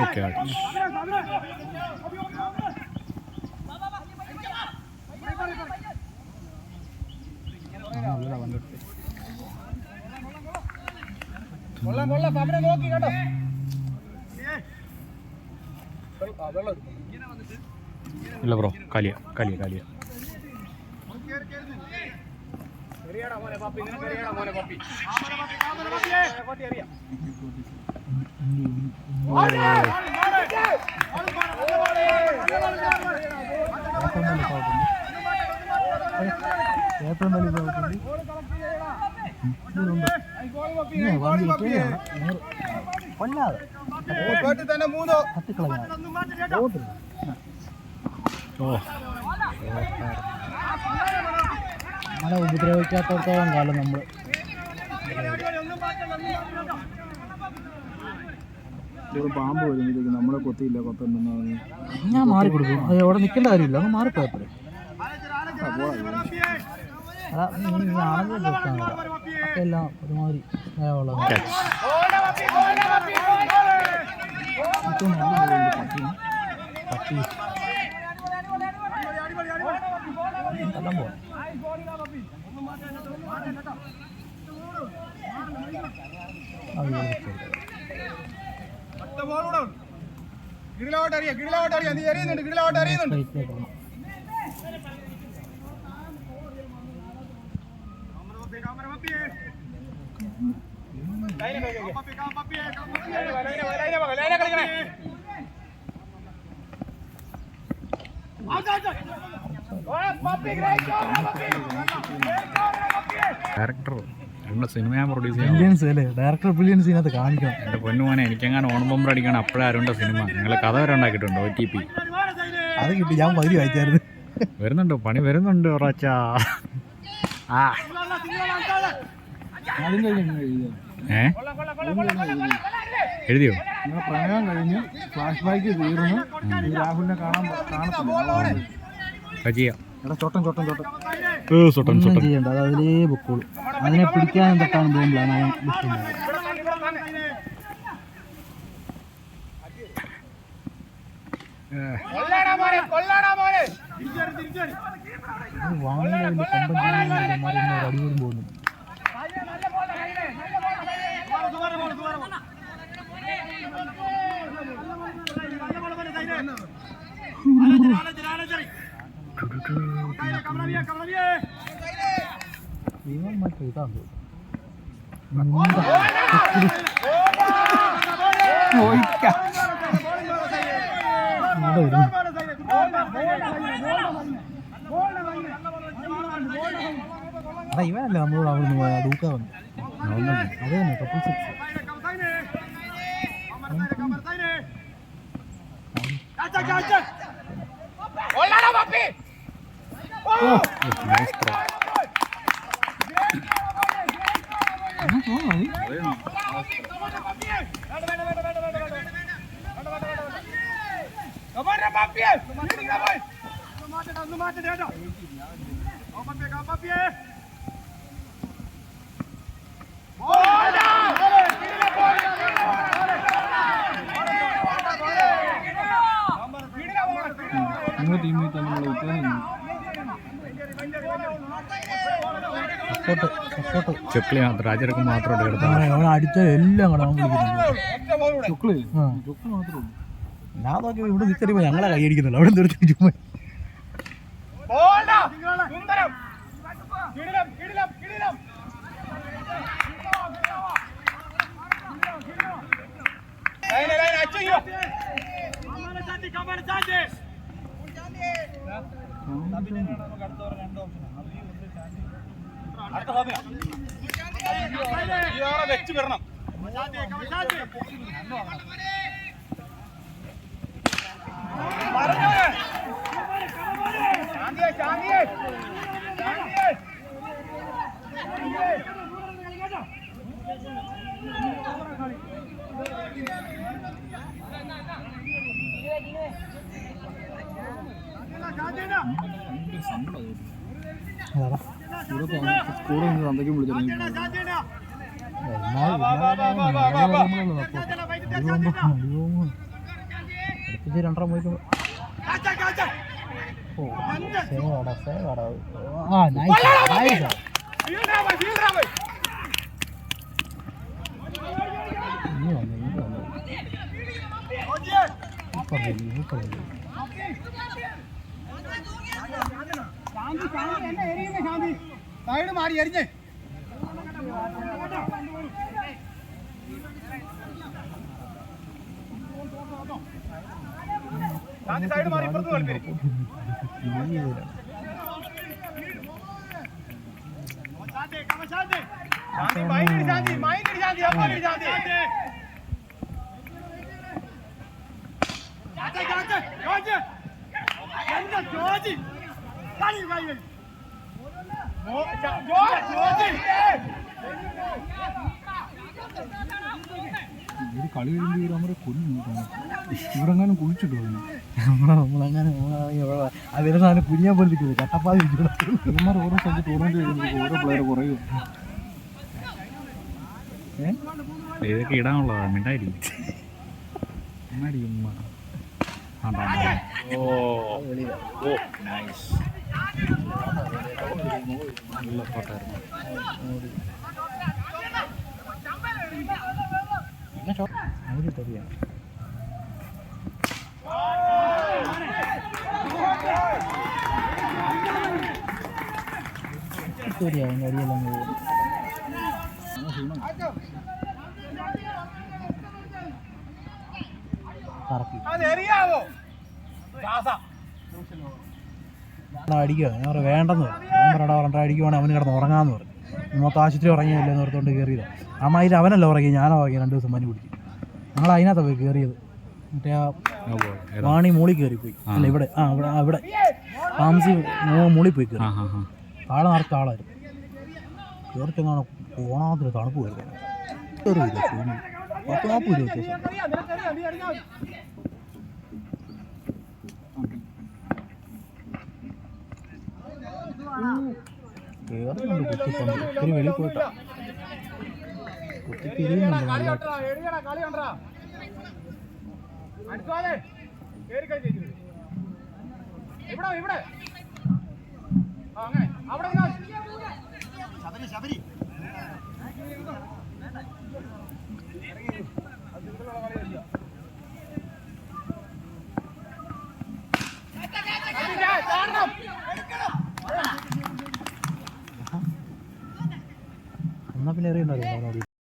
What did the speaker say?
Okay ഇല്ല bro Kalia Kalia Kalia. ഏറ്റവും വലിയ കൊല്ലാതെ കത്തിക്കളഞ്ഞാൽ റോഡിൽ ഓ. നമ്മളെ ഉപദ്രവിക്കാത്തടത്തോളം കാലം നമ്മൾ പാമ്പ് വരും. നമ്മളെ കൊത്തിയില്ല ഞാൻ മാറി കൊടുക്കും. അത് അവിടെ നിൽക്കേണ്ട കാര്യമില്ല. അങ്ങ് അതാ നീ ആണെങ്കിൽ എല്ലാം ഒരുമാതിരി പട്ടി. കഥം പോവാം കിടിലോട്ടറിയാം കിടിലോട്ടറിയാം നീ എറിയുന്നുണ്ട് കിടിലോട്ട് എറിയുന്നുണ്ട് സ്ട്രൈറ്റിലേക്ക് ഡയറക്ടർ നമ്മുടെ സിനിമ പ്രൊഡ്യൂസ് ബില്യൻസ് അല്ലേ? ഡയറക്ടർ ബില്യൻസ് ഇതിനകത്ത് കാണിക്കണം. എന്റെ പൊന്നുമോനെ എനിക്കെങ്ങാനും ഓൺ ബമ്പർ അടിക്കണം അപ്പോഴേ അരുണ്ട സിനിമ നിങ്ങൾ കഥ വരെ ഉണ്ടാക്കിയിട്ടുണ്ട് ഒ ടി പി അത് കിട്ടി ഞാൻ പകുതി വായിച്ചായിരുന്നു. വരുന്നുണ്ട്? പണി വരുന്നുണ്ട് ഒറാച്ചാ. ആ. ഏ? എഴുതിയോ? പ്രണയം കഴിഞ്ഞ് ഫ്ലാഷ് ബാക്ക് തീർന്ന് രാഹുലിനെ കാണാൻ കാണത്തില്ല. ചെയ്യണ്ട അത് അതിലേ പൊക്കോളൂ അതിനെ പിടിക്കാൻ തൊട്ടാണ് പോകുമ്പോഴാണ് അവൻ തിരിച്ചടി വാങ്ങുന്ന കൊമ്പൻ അടിപൊളി പോകുന്നു ഇവൻ ഇവനല്ലേ നമ്മളോട് അവിടെ നിന്ന് ഡൂക്ക വന്നു അത് തന്നെ couple six കൊല്ലടാ puppy Oh, maestra. Come on, come on, come on. Support support. ചെക്കിളി മാത്രം രാജരക്കം മാത്രം അവൻ അടിച്ച എല്ലാം കൂടെ ഉള്ളൂ. ഞാൻ നോക്കി ഇവിടെ നിൽക്കറിയുമ്പോൾ ഞങ്ങളെ കൈയടിക്കുന്നുള്ളൂ അവിടെ നിർത്തി ചുമ്മാ. ബോൾഡാ! സുന്ദരം! കിടിലം കിടിലം വെച്ച് വിടണം പറഞ്ഞോ ശാന്തിയെ ശാന്തിയെ ശാന്തിയെ കൂടെ നിന്ന് തന്തയ്ക്കും അടുപ്പിച്ച് രണ്ടര പോയിട്ട് സേവാടാ സേവാടാ. ആ നൈസ് നൈസ് ഇനി വന്നു ഇനി വന്നു സൂപ്പർ കളി സൂപ്പർ കളി സൈഡ് മാറി ശാന്തി സൈഡ് മാറി ഇപ്പുറത്ത് കളിക്കരുത് ശാന്തി മൈൻഡ് ശാന്തി മൈൻഡ് ശാന്തി അപ്പാടി ശാന്തി ജോർജ് എന്താ ജോർജ് കളി കളി ജോർജ് ജോർജ് ഒരു കളി കഴിയുമ്പോൾ ഇവർ നമ്മുടെ കൊല്ലു ഇവിടെങ്ങാനും കുഴിച്ചിട്ട് പോകുന്നു നമ്മളെ നമ്മളങ്ങനെ ആ വരുന്ന സാധനം കുഞ്ഞാൻ പോലെ ഇരിക്കുന്നത് കട്ടപ്പാതി ഇവന്മാർ ഓരോ സ്ഥലത്ത് ടൂർണമെന്റ് കഴിയുമ്പോൾ ഓരോ പ്ലെയർ കുറയും. ഏ? ഇതൊക്കെ ഇടാനുള്ളതാ. മിണ്ടായിരിക്കും. ഓ നൈസ് നല്ല ഫോട്ടായിരുന്നു അവർ തെറിയാണ് ശരിയാവും കരിയെല്ലാം പോകും കറക്കി അത് എറിയാവോ? ദാസ. അടിക്കുക ഞാൻ പറഞ്ഞു വേണ്ടെന്ന് പറഞ്ഞു. അവൻ പറയടാ പറഞ്ഞിട്ട് അടിക്കുവാണെങ്കിൽ അവന് കിടന്ന് ഉറങ്ങാന്ന് പറഞ്ഞു. മൊത്തം ആശുപത്രി ഉറങ്ങിയല്ലേ എന്ന് ഓർത്തോണ്ട് കയറിയത് അമ്മാതിരി അവനല്ല ഉറങ്ങി ഞാനോ ഉറങ്ങി രണ്ട് ദിവസം പനി പിടിച്ചു. ഞങ്ങൾ അതിനകത്താണ് പോയി കയറിയത് മറ്റേ ആ? വാണി മൂളി കയറി പോയി. അല്ല ഇവിടെ. ആ ഇവിടെ ആ ഇവിടെ. താമസി മൂളി പോയി കയറി ആളെ നടത്ത ഹാ. താഴെ നിറച്ച ആളായിരുന്നു. കയറി ചെന്നാണ് ഓണാത്തിന് തണുപ്പ് വരുന്നത് ക്ഷീണം. പത്ത് നാൽപ്പത് രൂപ വ്യത്യാസം നിനക്കറിയാം നിനക്കറിയാം നീ അടിഞ്ഞാ മതി കയറുന്നുണ്ട് കുത്തിപ്പന്ത് ഒത്തിരി വെളിയിൽ പോയിട്ടാ കുത്തി തിരിയുന്നുണ്ട് കളി നല്ല കണ്ടാ എറിയടാ കളി കണ്ടാ അടുത്തോലെ കേറി കളിച്ചു ഇവിടെ ഇവിടെ അങ്ങനെ അവിടെ ശബരി ശബരി